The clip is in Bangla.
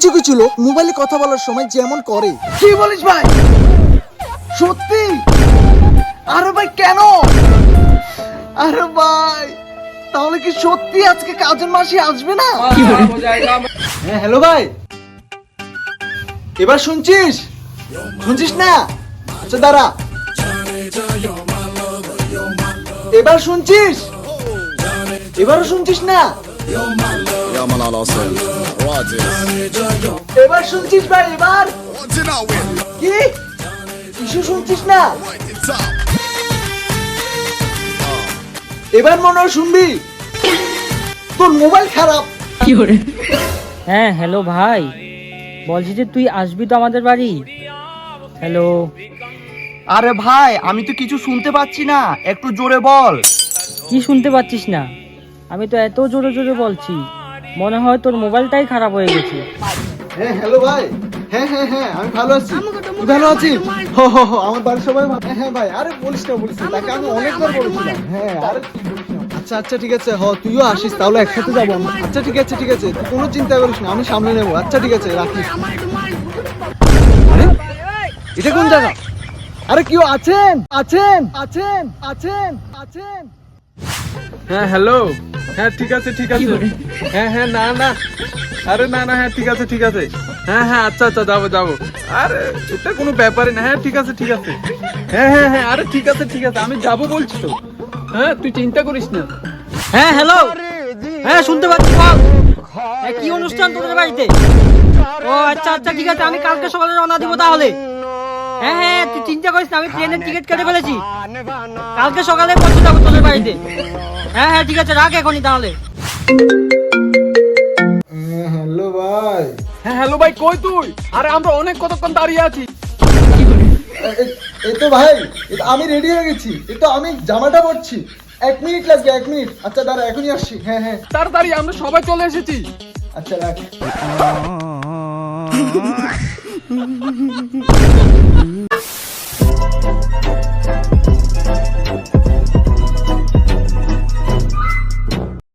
কিছু কিছু লোক মোবাইলে কথা বলার সময় যেমন করে। কি বলিস ভাই? সত্যি? আরে ভাই কেন? আরে ভাই তাহলে কি সত্যি আজকে কাজের মাসি আসবে না? হ্যাঁ হ্যালো ভাই। এবার শুনছিস? শুনছিস না? আচ্ছা দাঁড়া। এবার শুনছিস? এবারও শুনছিস না? এবার শুনছিস ভাই এবার? কি? কিছু শুনছিস না. এবার মনে হয় শুনবি। তোর মোবাইল খারাপ। হ্যাঁ হ্যালো ভাই। বলছি যে তুই আসবি তো আমাদের বাড়ি? হ্যালো। আরে ভাই আমি তো কিছু শুনতে পাচ্ছি না। একটু জোরে বল। কি শুনতে পাচ্ছিস না? আমি তো এত জোরে জোরে বলছি। মনে হয় তোর মোবাইলটাই খারাপ হয়ে গেছে। হ্যাঁ হ্যালো ভাই। হ্যাঁ হ্যাঁ হ্যাঁ আমি ভালো আছি। তুই ভালো আছিস? হো হো হো আমার বাড়ির সবাই ভালো। হ্যাঁ হ্যাঁ ভাই আরে বলিস না বলিস না। তাকে আমি অনেকবার বলেছিলাম। হ্যাঁ আরে না। আচ্ছা আচ্ছা ঠিক আছে। হ তুইও আসিস তাহলে একসাথে যাব আমরা। আচ্ছা ঠিক আছে ঠিক আছে। তুই কোনো চিন্তা করিস না আমি সামনে নেব। আচ্ছা ঠিক আছে রাখিস। আরে? এটা কোন জায়গা? আরে কেউ আছেন? আছেন? আছেন? আছেন? আছেন? হ্যাঁ হ্যালো হ্যাঁ ঠিক আছে ঠিক আছে। হ্যাঁ হ্যাঁ না না। আরে না না হ্যাঁ ঠিক আছে ঠিক আছে। হ্যাঁ হ্যাঁ আচ্ছা আচ্ছা যাব যাব। আরে এটা কোনো ব্যাপারই না। হ্যাঁ ঠিক আছে ঠিক আছে। হ্যাঁ হ্যাঁ হ্যাঁ আরে ঠিক আছে ঠিক আছে আমি যাব বলছি তো। হ্যাঁ তুই চিন্তা করিস না। হ্যাঁ হ্যালো হ্যাঁ শুনতে পাচ্ছি বল। হ্যাঁ, কি অনুষ্ঠান তোদের বাড়িতে? ও আচ্ছা আচ্ছা ঠিক আছে আমি কালকে সকালে রওনা দিব তাহলে। হ্যাঁ হ্যাঁ তুই চিন্তা করিস না আমি ট্রেনের টিকিট কেটে ফেলেছি। কালকে সকালে পৌঁছে যাব তোদের বাড়িতে। হ্যাঁ হ্যাঁ ঠিক আছে রাখ এখনই তাহলে। হ্যালো ভাই। হ্যাঁ হ্যালো ভাই কই তুই? আরে আমরা অনেক কতক্ষণ দাঁড়িয়ে আছি। এ- এই তো ভাই আমি রেডি হয়ে গেছি। এই তো আমি জামাটা পরছি। এক মিনিট লাগবে এক মিনিট আচ্ছা দাঁড়া এখনই আসছি। হ্যাঁ হ্যাঁ। তাড়াতাড়ি আমরা সবাই চলে এসেছি। আচ্ছা রাখ। Oh.